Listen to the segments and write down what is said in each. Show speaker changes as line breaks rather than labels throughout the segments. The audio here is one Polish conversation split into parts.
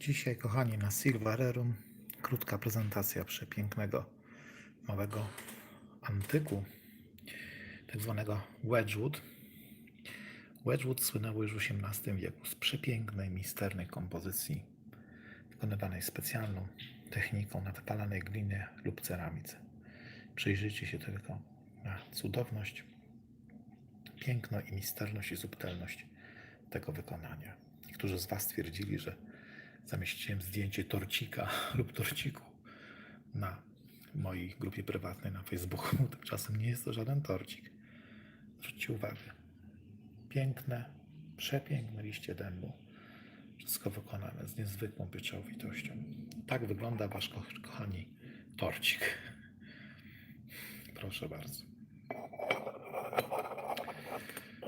Dzisiaj, kochani, na Silvererum krótka prezentacja przepięknego małego antyku, tak zwanego Wedgwood. Wedgwood słynęło już w XVIII wieku z przepięknej, misternej kompozycji wykonywanej specjalną techniką na wypalanej glinie lub ceramice. Przyjrzyjcie się tylko na cudowność, piękno i misterność i subtelność tego wykonania. Niektórzy z Was twierdzili, że zamieściłem zdjęcie torcika lub torciku na mojej grupie prywatnej na Facebooku. Tymczasem nie jest to żaden torcik. Zwróćcie uwagę. Piękne, przepiękne liście dębu. Wszystko wykonane z niezwykłą pieczołowitością. Tak wygląda Wasz, ko- kochani, torcik. Proszę bardzo.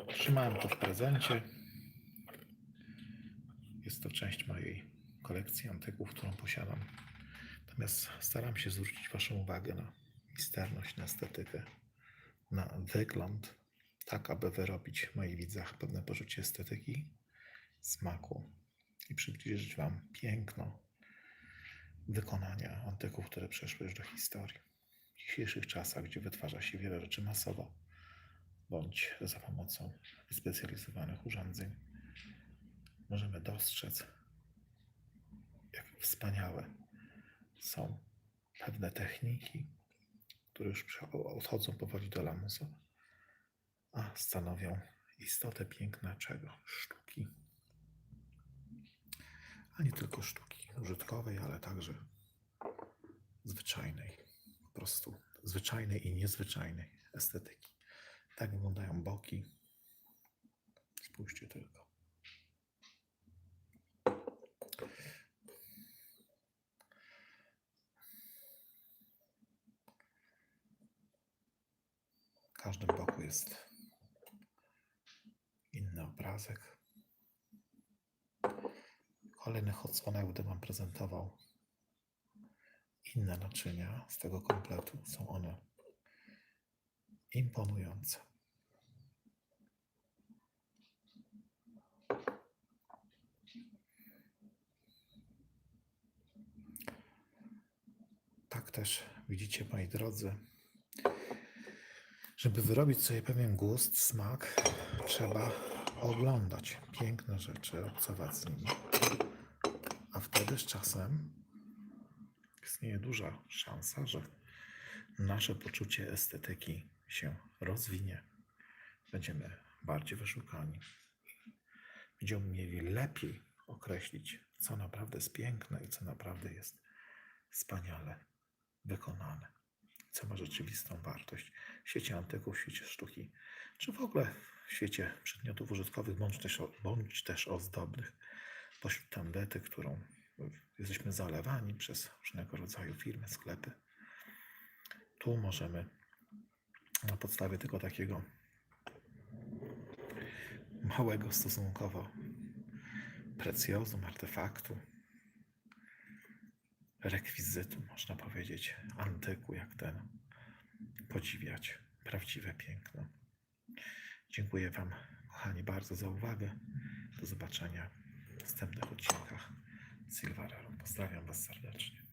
Trzymałem to w prezencie. Jest to część mojej kolekcji antyków, którą posiadam. Natomiast staram się zwrócić Waszą uwagę na misterność, na estetykę, na wygląd, tak aby wyrobić w moich widzach pewne poczucie estetyki, smaku i przybliżyć Wam piękno wykonania antyków, które przeszły już do historii. W dzisiejszych czasach, gdzie wytwarza się wiele rzeczy masowo, bądź za pomocą wyspecjalizowanych urządzeń, możemy dostrzec, wspaniałe są pewne techniki, które już odchodzą powoli do lamusa, a stanowią istotę piękna czego? Sztuki. A nie tylko sztuki użytkowej, ale także zwyczajnej, po prostu zwyczajnej i niezwyczajnej estetyki. Tak wyglądają boki. Spójrzcie tylko. W każdym boku jest inny obrazek. W kolejnych odsłonach będę Wam prezentował inne naczynia z tego kompletu. Są one imponujące. Tak też widzicie, moi drodzy, żeby wyrobić sobie pewien gust, smak, trzeba oglądać piękne rzeczy, obcować z nimi. A wtedy z czasem istnieje duża szansa, że nasze poczucie estetyki się rozwinie. Będziemy bardziej wyszukani. Będziemy mieli lepiej określić, co naprawdę jest piękne i co naprawdę jest wspaniale wykonane. Co ma rzeczywistą wartość w świecie antyków, w świecie sztuki, czy w ogóle w świecie przedmiotów użytkowych, bądź też, bądź też ozdobnych. Pośród tandety, którą jesteśmy zalewani przez różnego rodzaju firmy, sklepy. Tu możemy na podstawie tylko takiego małego stosunkowo precjozum, artefaktu, rekwizytu, można powiedzieć, antyku, jak ten, podziwiać prawdziwe piękno. Dziękuję Wam, kochani, bardzo za uwagę. Do zobaczenia w następnych odcinkach Silvarerum. Pozdrawiam Was serdecznie.